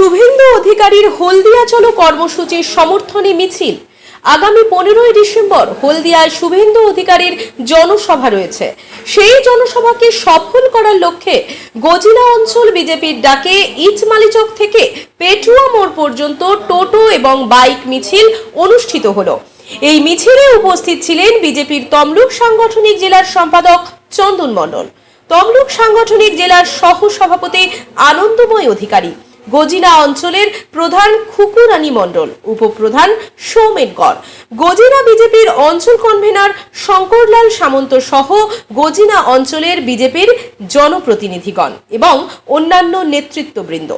শুভেন্দু অধিকারীর হলদিয়া চলো কর্মসূচির সমর্থনে মিছিল। আগামী পনেরোই ডিসেম্বর হলদিয়ায় শুভেন্দু অধিকারীর জনসভা রয়েছে। সেই জনসভাকে সফল করার লক্ষ্যে গজিলা অঞ্চল বিজেপির ডাকে ইচমালিচক থেকে পেটুয়া মোড় পর্যন্ত টোটো এবং বাইক মিছিল অনুষ্ঠিত হলো। এই মিছিলে উপস্থিত ছিলেন বিজেপির তমলুক সাংগঠনিক জেলার সম্পাদক চন্দন মণ্ডল। তমলুক সাংগঠনিক জেলার সহ সভাপতি আনন্দময় অধিকারী। গজিনা অঞ্চলের প্রধান খুকুরানী মণ্ডল, উপপ্রধান সৌমেন কর। গজিনা বিজেপির অঞ্চল কনভেনার শঙ্করলাল সামন্ত সহ গজিনা অঞ্চলের বিজেপির জনপ্রতিনিধিগণ এবং অন্যান্য নেতৃত্ববৃন্দ।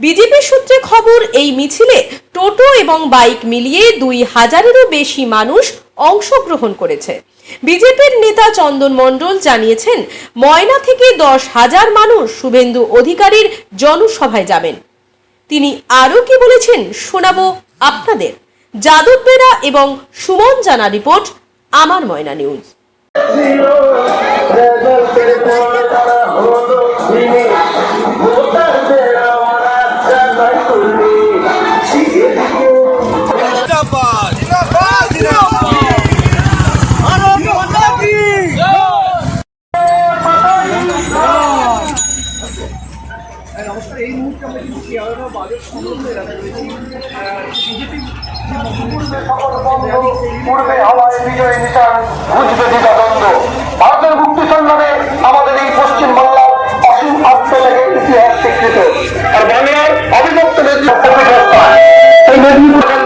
বিজেপি সূত্রে খবর, এই মিছিলে টোটো এবং বাইক মিলিয়ে দুই হাজারেরও বেশি মানুষ অংশগ্রহণ করেছে। বিজেপির নেতা চন্দন মণ্ডল জানিয়েছেন, ময়না থেকে দশ হাজার মানুষ শুভেন্দু অধিকারীর জনসভায় যাবেন। তিনি আরও কি বলেছেন শোনাবো আপনাদের। যাদব বেরা এবং সুমন জানা রিপোর্ট, আমার ময়না নিউজ। ভারতের মুক্তি সংগ্রামে আমাদের এই পশ্চিম বাংলার অসীম আত্মত্যাগের ইতিহাস স্বীকৃত। আর বাংলার অবিভক্ত নেতৃত্ব সেই মেদিনীপুর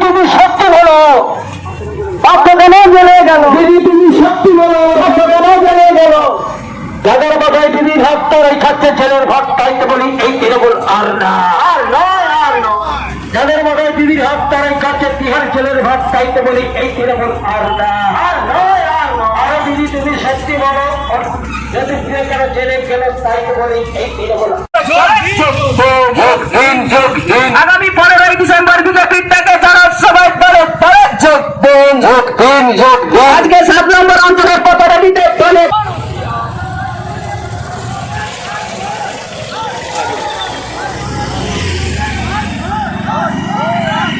তুমি সত্যি বলো কেন জেলে গেল যদি তুমি সত্যি বলো কেন জেলে গেল যাদের বাসায় দিদির হাত তারাই খাচ্ছে ছেলের ভাত তাইতে বলি, এই তৃণমূল আর না আর নয় আর নয় যাদের বাসায় দিদির হাত তিহার ছেলের ভাত তাইতে বলি এই তৃণমূল আর না। আর নয় আর নয়। আরও দিদি তুমি সত্যি বলো যদি ফিরে কেন জেলে গেল বলি এই তৃণমূল আগামী পনেরোই ডিসেম্বর বিজেপির থেকে যারা সবাই দিন আজকে সাত নম্বর অঞ্চলের পতাকা দিতে দলে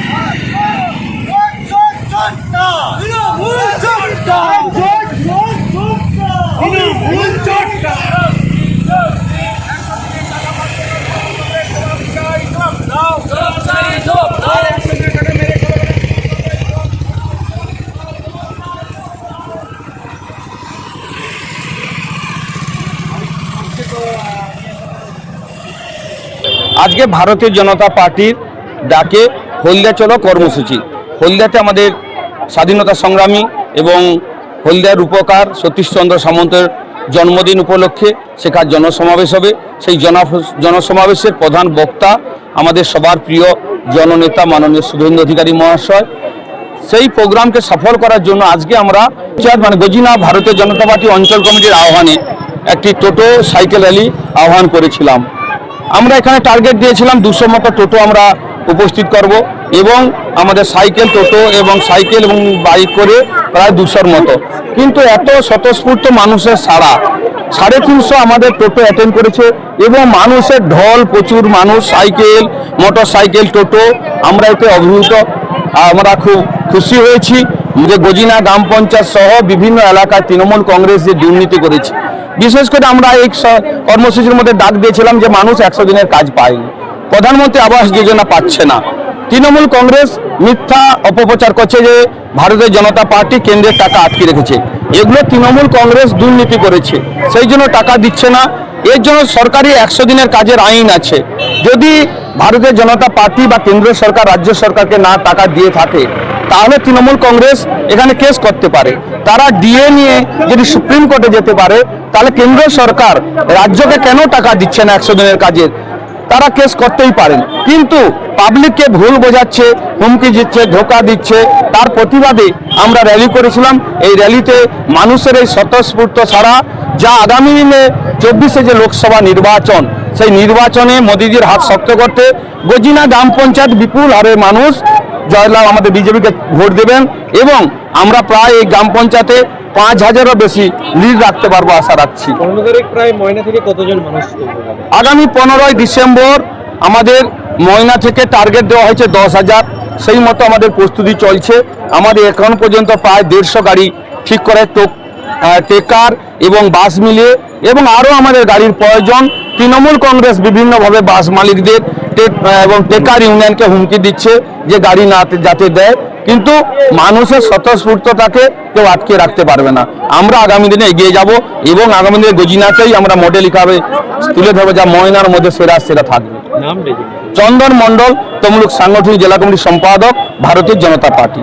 তৃণমূল জনতা তৃণমূল জনতা আজকে ভারতীয় জনতা পার্টির ডাকে হলদিয়া চলো কর্মসূচি। হলদিয়াতে আমাদের স্বাধীনতা সংগ্রামী এবং হলদিয়ার উপকার সতীশচন্দ্র সামন্তের জন্মদিন উপলক্ষে সেখানে জনসমাবেশ হবে। সেই জন জনসমাবেশের প্রধান বক্তা আমাদের সবার প্রিয় জননেতা মাননীয় শুভেন্দু অধিকারী মহাশয়। সেই প্রোগ্রামকে সফল করার জন্য আজকে আমরা মানে গজিনা ভারতীয় জনতা পার্টি অঞ্চল কমিটির আহ্বানে একটি টোটো সাইকেল র্যালি আহ্বান করেছিলাম। আমরা এখানে টার্গেট দিয়েছিলাম দুশো মতো টোটো আমরা উপস্থিত করব এবং আমাদের সাইকেল, টোটো এবং সাইকেল এবং বাইক করে প্রায় দুশোর মতো। কিন্তু এত স্বতঃস্ফূর্ত মানুষের সারা সাড়ে তিনশো আমাদের টোটো অ্যাটেন্ড করেছে এবং মানুষের ঢল, প্রচুর মানুষ, সাইকেল মোটর সাইকেল টোটো, আমরা এতে অভিভূত। আমরা খুব খুশি হয়েছি যে গজিনা গ্রাম পঞ্চায়েত সহ বিভিন্ন এলাকায় তৃণমূল কংগ্রেস যে দুর্নীতি করেছে। বিশেষ করে আমরা এই কর্মসূচির মধ্যে ডাক দিয়েছিলাম যে মানুষ একশো দিনের কাজ পায়নি। প্রধানমন্ত্রী আবাস যোজনা পাচ্ছে না। তৃণমূল কংগ্রেস মিথ্যা অপপ্রচার করছে যে ভারতের জনতা পার্টি কেন্দ্রের টাকা আটকে রেখেছে। এগুলো তৃণমূল কংগ্রেস দুর্নীতি করেছে। সেই জন্য টাকা দিচ্ছে না। এর জন্য সরকারি একশো দিনের কাজের আইন আছে। যদি ভারতের জনতা পার্টি বা কেন্দ্র সরকার, রাজ্য সরকারকে না টাকা দিয়ে থাকে, তাহলে তৃণমূল কংগ্রেস এখানে কেস করতে পারে। তারা ডিএ নিয়ে যদি সুপ্রিম কোর্টে যেতে পারে, তাহলে কেন্দ্র সরকার রাজ্যকে কেন টাকা দিচ্ছে না একশো দিনের কাজের? তারা কেস করতেই পারেন। কিন্তু পাবলিককে ভুল বোঝাচ্ছে, হুমকি দিচ্ছে, ধোকা দিচ্ছে, তার প্রতিবাদে আমরা র্যালি করেছিলাম। এই র্যালিতে মানুষের এই স্বতঃস্ফূর্ত ছাড়া যা আগামী দিনে চব্বিশে যে লোকসভা নির্বাচন, সেই নির্বাচনে মোদিজির হাত শক্ত করতে গজিনা গ্রাম পঞ্চায়েত বিপুল হারে মানুষ জয়লাভ আমাদের বিজেপিকে ভোট দেবেন এবং আমরা প্রায় এই গ্রাম পঞ্চায়েতে পাঁচ হাজারও বেশি লিড রাখতে পারব আশা রাখছি। প্রায় ময়না থেকে কতজন মানুষ আগামী পনেরোই ডিসেম্বর আমাদের ময়না থেকে টার্গেট দেওয়া হয়েছে দশ হাজার। সেই মতো আমাদের প্রস্তুতি চলছে। আমাদের এখন পর্যন্ত প্রায় দেড়শো গাড়ি ঠিক করে টোক টেকার এবং বাস মিলিয়ে এবং আরও আমাদের গাড়ির প্রয়োজন। তৃণমূল কংগ্রেস বিভিন্নভাবে বাস মালিকদের এবং টেকার ইউনিয়নকে হুমকি দিচ্ছে যে গাড়ি না যাতে দেয়। কিন্তু মানুষের স্বতঃস্ফূর্ততাকে কেউ আটকে রাখতে পারবে না। আমরা আগামী দিনে এগিয়ে যাব এবং আগামী দিনে গজিনাকেই আমরা মডেল হিসাবে তুলে ধরবো যা ময়নার মধ্যে সেরা সেরা থাকবে। চন্দন মণ্ডল তমলুক সাংগঠনিক জেলা কমিটির সম্পাদক ভারতীয় জনতা পার্টি।